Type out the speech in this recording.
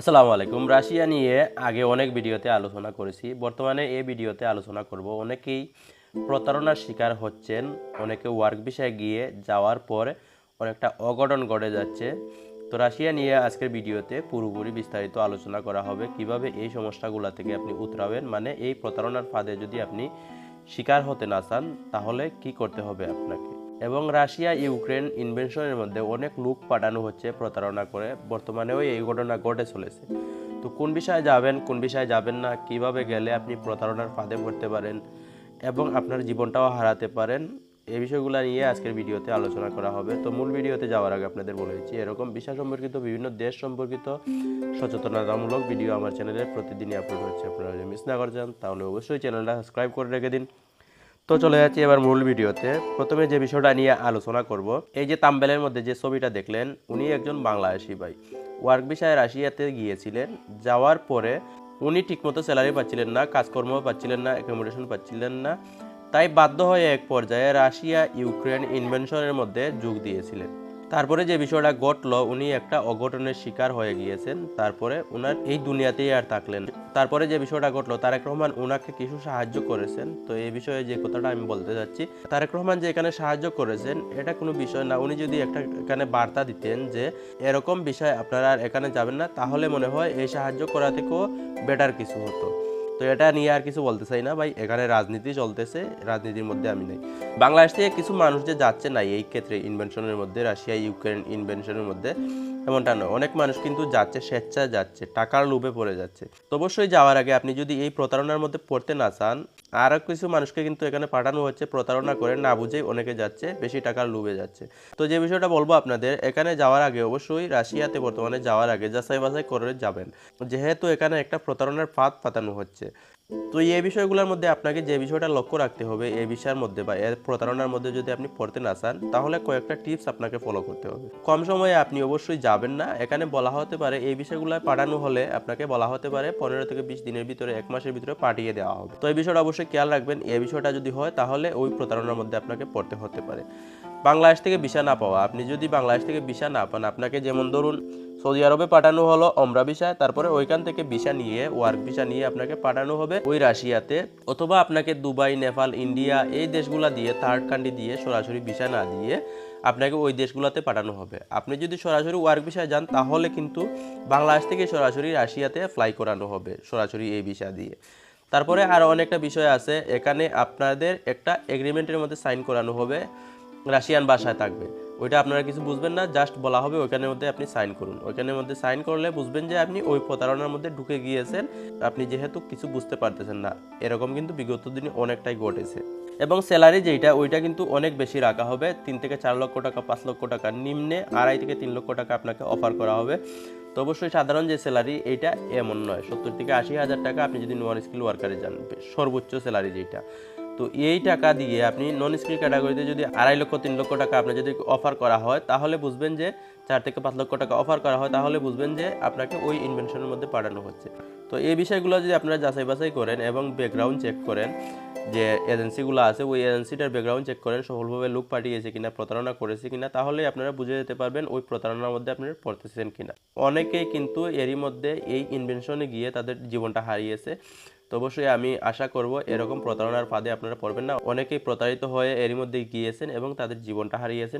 আসসালামু আলাইকুম। রাশিয়া নিয়ে আগে অনেক ভিডিওতে আলোচনা করেছি। বর্তমানে এই ভিডিওতে আলোচনা করব। অনেকেই প্রতারণার শিকার হচ্ছেন, অনেকে ওয়ার্ক বিষয়ে গিয়ে যাওয়ার পর অনেকটা অঘটন ঘটে যাচ্ছে। তো রাশিয়া নিয়ে আজকের ভিডিওতে পুরোপুরি বিস্তারিত আলোচনা করা হবে। কীভাবে এই সমস্যাগুলো থেকে আপনি উতরাবেন? মানে এই প্রতারণার ফাঁদে যদি আপনি শিকার হতে না চান, তাহলে কি করতে হবে আপনাকে? এবং রাশিয়া, ইউক্রেন ইনভেনশনের মধ্যে অনেক লোক পাঠানো হচ্ছে, প্রতারণা করে। বর্তমানেও এই ঘটনা ঘটে চলেছে। তো কোন বিষয়ে যাবেন, কোন বিষয়ে যাবেন না, কীভাবে গেলে আপনি প্রতারণার ফাঁদে পড়তে পারেন এবং আপনার জীবনটাও হারাতে পারেন এই বিষয়গুলো নিয়ে আজকের ভিডিওতে আলোচনা করা হবে। তো মূল ভিডিওতে যাওয়ার আগে আপনাদের বলে দিচ্ছি, এরকম বিষয় সম্পর্কিত, বিভিন্ন দেশ সম্পর্কিত সচেতনতামূলক ভিডিও আমার চ্যানেলে প্রতিদিনই আপলোড হচ্ছে। আপনারা যদি মিস না করে তাহলে অবশ্যই চ্যানেলটা সাবস্ক্রাইব করে রেখে দিন। তো চলে যাচ্ছি এবার মূল ভিডিওতে। প্রথমে যে বিষয়টা নিয়ে আলোচনা করব, এই যে তাম্বেলের মধ্যে যে ছবিটা দেখলেন, উনি একজন বাংলাদেশি ভাই। ওয়ার্ক বিষয়ে রাশিয়াতে গিয়েছিলেন, যাওয়ার পরে উনি ঠিকমতো স্যালারি পাচ্ছিলেন না কাজকর্ম পাচ্ছিলেন না অ্যাকোমোডেশন পাচ্ছিলেন না। তাই বাধ্য হয়ে এক পর্যায়ে রাশিয়া ইউক্রেন ইনভেনশনের মধ্যে যোগ দিয়েছিলেন। তারপরে যে বিষয়টা ঘটলো, উনি একটা অঘটনের শিকার হয়ে গিয়েছেন। তারপরে ওনার এই দুনিয়াতেই আর থাকলেন তারপরে যে বিষয়টা ঘটলো, তারেক রহমান ওনাকে কিছু সাহায্য করেছেন। তো এই বিষয়ে যে কথাটা আমি বলতে যাচ্ছি, তারেক রহমান যে এখানে সাহায্য করেছেন, এটা কোনো বিষয় না। উনি যদি একটা এখানে বার্তা দিতেন যে, এরকম বিষয় আপনারা আর এখানে যাবেন না, তাহলে মনে হয় এই সাহায্য করা থেকেও বেটার কিছু হতো। তো এটা নিয়ে আর কিছু বলতে চাই না ভাই, এখানে রাজনীতি চলতেছে, রাজনীতির মধ্যে আমি নেই। বাংলাদেশ থেকে কিছু মানুষ যে যাচ্ছে না এই ক্ষেত্রে ইনভেনশনের মধ্যে রাশিয়া ইউক্রেন ইনভেনশনের মধ্যে এমনটা নয়। অনেক মানুষ কিন্তু যাচ্ছে, স্বেচ্ছায় যাচ্ছে, টাকার লোভে পড়ে যাচ্ছে। তো অবশ্যই যাওয়ার আগে আপনি যদি এই প্রতারণার মধ্যে পড়তে না চান আর কিছু মানুষকে কিন্তু এখানে পাঠানো হচ্ছে, প্রতারণা করে না বুঝেই অনেকে যাচ্ছে, বেশি টাকার লোভে যাচ্ছে। তো যে বিষয়টা বলব আপনাদের, এখানে যাওয়ার আগে অবশ্যই রাশিয়াতে বর্তমানে যাওয়ার আগে যাচাই বাছাই করে যাবেন। যেহেতু এখানে একটা প্রতারণার ফাঁদ পাতানো হচ্ছে। তো এই বিষয়গুলোর মধ্যে আপনাকে যে বিষয়টা লক্ষ্য রাখতে হবে এই বিষয়ের মধ্যে বা এর প্রতারণার মধ্যে যদি আপনি পড়তে না চান, তাহলে কয়েকটা টিপস আপনাকে ফলো করতে হবে। কম সময়ে আপনি অবশ্যই যাবেন না। এখানে বলা হতে পারে এই বিষয়গুলো পাঠানো হলে আপনাকে বলা হতে পারে পনেরো থেকে বিশ দিনের ভিতরে, এক মাসের ভিতরে পাঠিয়ে দেওয়া হবে। তো এই বিষয়টা অবশ্যই খেয়াল রাখবেন। এই বিষয়টা যদি হয়, তাহলে ওই প্রতারণার মধ্যে আপনাকে পড়তে হতে পারে। বাংলাদেশ থেকে ভিসা না পাওয়া, আপনি যদি বাংলাদেশ থেকে ভিসা না পান, আপনাকে যেমন ধরুন সৌদি আরবে পাঠানো হলো অমরা ভিসা, তারপরে ওইখান থেকে ভিসা নিয়ে, ওয়ার্ক ভিসা নিয়ে আপনাকে পাঠানো হবে ওই রাশিয়াতে, অথবা আপনাকে দুবাই, নেপাল, ইন্ডিয়া এই দেশগুলা দিয়ে থার্ড কান্ট্রি দিয়ে সরাসরি ভিসা না দিয়ে আপনাকে ওই দেশগুলোতে পাঠানো হবে। আপনি যদি সরাসরি ওয়ার্ক ভিসায় যান, তাহলে কিন্তু বাংলাদেশ থেকে সরাসরি রাশিয়াতে ফ্লাই করানো হবে, সরাসরি এই ভিসা দিয়ে। তারপরে আরও অনেকটা বিষয় আছে, এখানে আপনাদের একটা এগ্রিমেন্টের মধ্যে সাইন করানো হবে। রাশিয়ান ভাষায় থাকবে। ওইটা আপনারা কিছু বুঝবেন না জাস্ট বলা হবে ওইখানের মধ্যে আপনি সাইন করুন। ওইখানের মধ্যে সাইন করলে বুঝবেন যে আপনি ওই প্রতারণার মধ্যে ঢুকে গিয়েছেন, আপনি যেহেতু কিছু বুঝতে পারতেছেন না। এরকম কিন্তু বিগত দিনে অনেকটাই ঘটেছে। এবং স্যালারি যেটা ওইটা কিন্তু অনেক বেশি রাখা হবে। তিন থেকে চার লক্ষ টাকা, পাঁচ লক্ষ টাকা নিম্নে আড়াই থেকে তিন লক্ষ টাকা আপনাকে অফার করা হবে। তো অবশ্যই সাধারণ যে স্যালারি এইটা এমন নয়। সত্তর থেকে আশি হাজার টাকা আপনি যদি নন স্কিল ওয়ার্কারে যান, সর্বোচ্চ স্যালারি যেটা তো এই টাকা দিয়ে আপনি নন স্কিল ক্যাটাগরিতে যদি আড়াই লক্ষ, তিন লক্ষ টাকা আপনার যদি অফার করা হয়, তাহলে বুঝবেন যে চার থেকে পাঁচ লক্ষ টাকা অফার করা হয়, তাহলে বুঝবেন যে আপনাকে ওই ইনভেনশনের মধ্যে পাঠানো হচ্ছে। তো এই বিষয়গুলো যদি আপনারা যাচাই বাছাই করেন এবং ব্যাকগ্রাউন্ড চেক করেন, যে এজেন্সিগুলো আছে, ওই এজেন্সিটার ব্যাকগ্রাউন্ড চেক করেন, সফলভাবে লোক পাঠিয়েছে কিনা, প্রতারণা করেছে কিনা, তাহলে আপনারা বুঝে যেতে পারবেন ওই প্রতারণার মধ্যে আপনারা পড়তেছেন কিনা। অনেকেই কিন্তু এরই মধ্যে এই ইনভেনশনে গিয়ে তাদের জীবনটা হারিয়েছে। তো অবশ্যই আমি আশা করব এরকম প্রতারণার ফাঁদে আপনারা পড়বেন না। অনেকেই প্রতারিত হয়ে এরই মধ্যে গিয়েছেন এবং তাদের জীবনটা হারিয়েছেন।